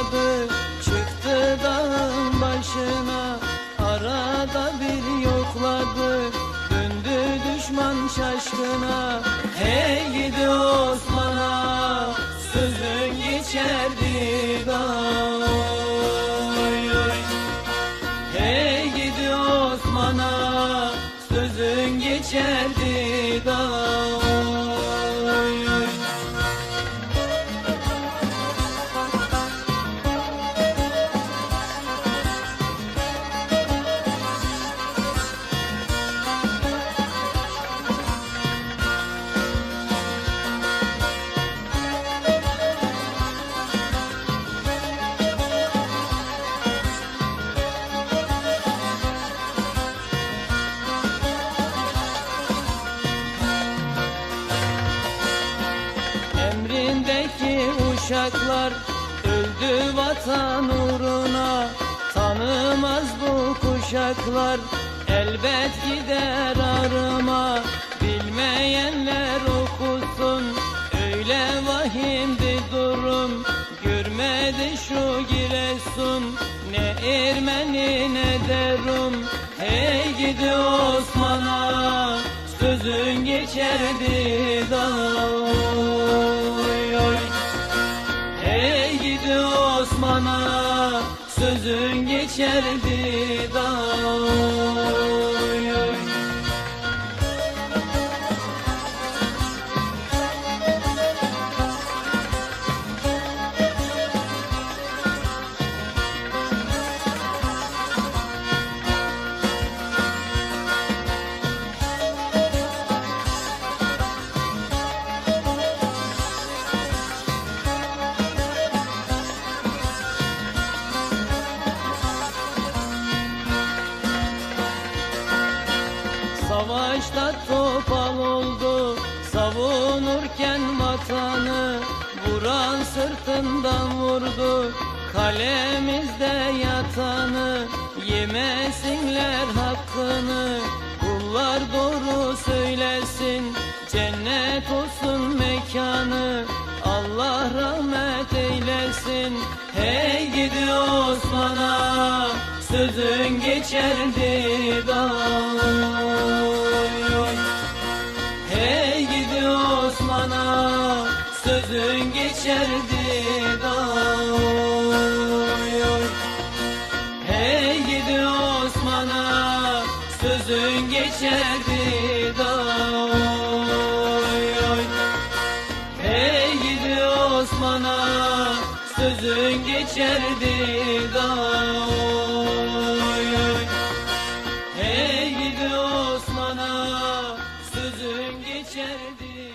aradı Çıktı dağın başına. Arada bir yokladı Döndü düşman şaşkına. Uşaklar öldü vatan uğruna Tanımaz bu kuşaklar. Elbet gider arıma Bilmeyenler okusun. Öyle vahimdi durum Görmedi şu Giresun. Ne Ermeni ne de Rum. Hey gidi Osman'a sözün geçerdi dağ sözün geçerdi dağ Savunurken vatanı Vuran sırtından vurdu. Kalemizde yatanı Yemesinler hakkını. Kullar doğru söylesin Cennet olsun mekanı. Allah rahmet eylesin. Hey gidi Osman'a Sözün geçerdi dağ Haydi Osman'a sözün geçerdi oy. Hey gidi Osman'a sözün geçerdi oy. Hey gidi Osman'a sözün geçerdi geçerdi.